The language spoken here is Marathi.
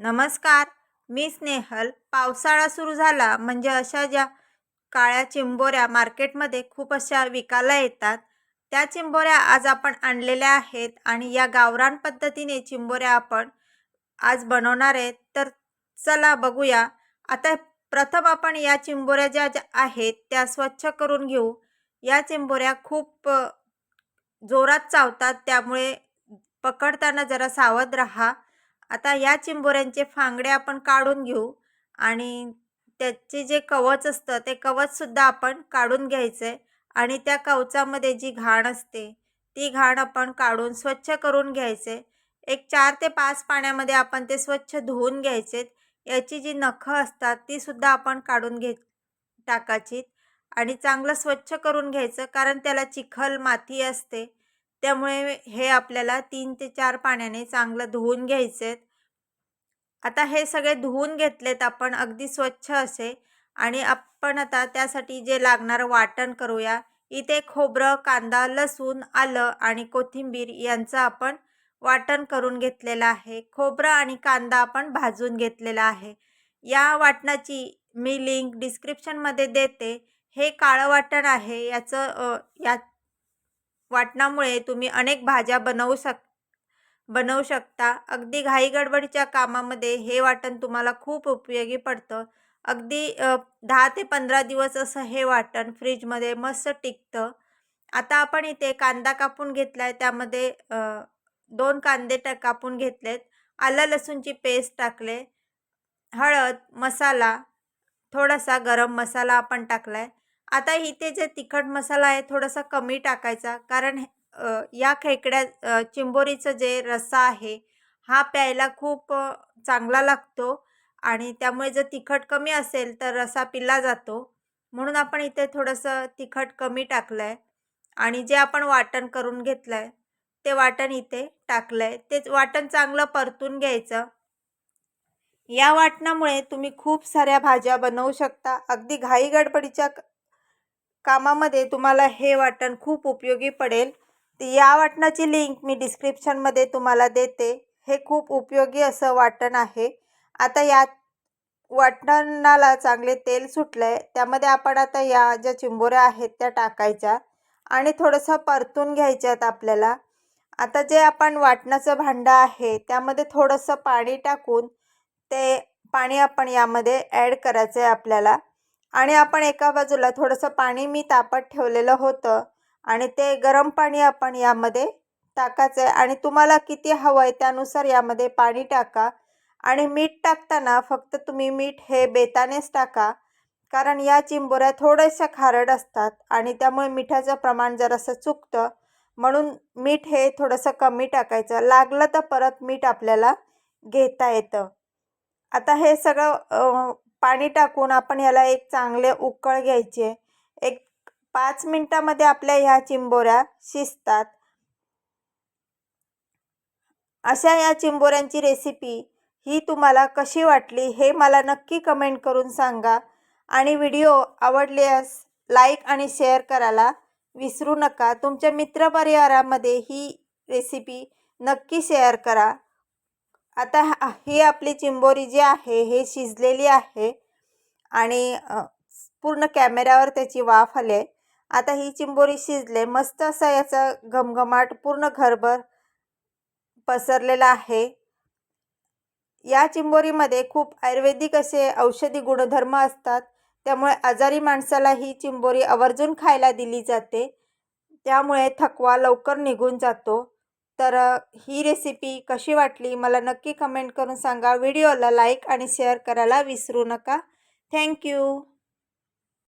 नमस्कार मी स्नेहल. पावसाळा सुरू झाला म्हणजे अशा ज्या काळ्या चिंबोऱ्या मार्केटमध्ये खूप अशा विकायला येतात त्या चिंबोऱ्या आज आपण आणलेल्या आहेत आणि या गावरान पद्धतीने चिंबोऱ्या आपण आज बनवणार आहेत. तर चला बघूया. आता प्रथम आपण या चिंबोऱ्या ज्या ज्या आहेत त्या स्वच्छ करून घेऊ. या चिंबोऱ्या खूप जोरात चावतात त्यामुळे पकडताना जरा सावध रहा. आता या चिंबोऱ्यांचे फांगडे आपण काढून घेऊ आणि त्याचे जे कवच असतं ते कवचसुद्धा आपण काढून घ्यायचं आहे आणि त्या कवचामध्ये जी घाण असते ती घाण आपण काढून स्वच्छ करून घ्यायचे एक चार ते पाच पाण्यामध्ये आपण ते स्वच्छ धुवून घ्यायचेत. याची जी नखं असतात तीसुद्धा आपण काढून घे टाकायची आणि चांगलं स्वच्छ करून घ्यायचं कारण त्याला चिखल माती असते. त्यामुळे हे आपल्याला तीन ते चार पाण्याने चांगलं धुवून घ्यायचे आहेत आता हे सगळे धुवून घेतलेत आपण अगदी स्वच्छ असे. आणि आपण आता त्यासाठी जे लागणारं वाटण करूया इथे खोबरं कांदा लसूण आलं आणि कोथिंबीर यांचं आपण वाटण करून घेतलेलं आहे. खोबरं आणि कांदा आपण भाजून घेतलेला आहे. या वाटणाची मी लिंक डिस्क्रिप्शनमध्ये देते. हे काळं वाटण आहे याचं या वाटणामुळे तुम्ही अनेक भाज्या बनवू शक बनवू शकता. अगदी घाई गडबडीच्या कामामध्ये हे वाटण तुम्हाला खूप उपयोगी पडतं. अगदी दहा ते पंधरा दिवस असं हे वाटण फ्रीजमध्ये मस्त टिकतं. आता आपण इथे कांदा कापून घेतला आहे त्यामध्ये दोन कांदे टा कापून घेतलेत. आलं लसूणची पेस्ट टाकले. हळद मसाला थोडासा गरम मसाला आपण टाकला आहे आता इथे जे तिखट मसाला आहे थोडासा कमी टाकायचा. कारण या खेकड्या चिंबोरीचं जे रस्सा आहे हा प्यायला खूप चांगला लागतो. आणि त्यामुळे जर तिखट कमी असेल तर रसा पिला जातो. म्हणून आपण इथे थोडंसं तिखट कमी टाकलं आहे आणि जे आपण वाटण करून घेतलं आहे ते वाटण इथे टाकलं आहे ते वाटण चांगलं परतून घ्यायचं. या वाटणामुळे तुम्ही खूप साऱ्या भाज्या बनवू शकता. अगदी घाई गडबडीच्या कामामध्ये तुम्हाला हे वाटण खूप उपयोगी पडेल. तर या वाटणाची लिंक मी डिस्क्रिप्शनमध्ये तुम्हाला देते. हे खूप उपयोगी असं वाटण आहे. आता या वाटणाला चांगले तेल सुटलं आहे त्यामध्ये आपण आता या ज्या चिंबोऱ्या आहेत त्या टाकायच्या आणि थोडंसं परतून घ्यायच्यात आपल्याला. आता जे आपण वाटणाचं भांडं आहे त्यामध्ये थोडंसं पाणी टाकून ते पाणी आपण यामध्ये ॲड करायचं आहे आपल्याला. आणि आपण एका बाजूला थोडंसं पाणी मी तापत ठेवलेलं होतं आणि ते गरम पाणी आपण यामध्ये टाकायचं आहे आणि तुम्हाला किती हवं आहे त्यानुसार यामध्ये पाणी टाका. आणि मीठ टाकताना फक्त तुम्ही मीठ हे बेतानेच टाका. कारण या चिंबोऱ्या थोड्याशा खारट असतात आणि त्यामुळे मिठाचं प्रमाण जरासं चुकतं. म्हणून मीठ हे थोडंसं कमी टाकायचं. लागलं तर परत मीठ आपल्याला घेता येतं. आता हे सगळं पाणी टाकून आपण याला एक चांगले उकळ घ्यायचे. एक पाच मिनटामध्ये आपल्या ह्या चिंबोऱ्या शिजतात. अशा या चिंबोऱ्यांची रेसिपी ही तुम्हाला कशी वाटली हे मला नक्की कमेंट करून सांगा. आणि व्हिडिओ आवडल्यास लाईक आणि शेअर करायला विसरू नका. तुमच्या मित्रपरिवारामध्ये ही रेसिपी नक्की शेअर करा. आता हा- ही आपली चिंबोरी जी आहे हे शिजलेली आहे आणि पूर्ण कॅमेऱ्यावर त्याची वाफ आले आता ही चिंबोरी शिजले मस्त असा याचा घमघमाट पूर्ण घरभर पसरलेला आहे. या चिंबोरीमध्ये खूप आयुर्वेदिक असे औषधी गुणधर्म असतात त्यामुळे आजारी माणसाला ही चिंबोरी आवर्जून खायला दिली जाते. त्यामुळे थकवा लवकर निघून जातो. तर ही रेसिपी कशी वाटली मला नक्की कमेंट करून सांगा. व्हिडिओला लाईक आणि शेअर करायला विसरू नका. थँक्यू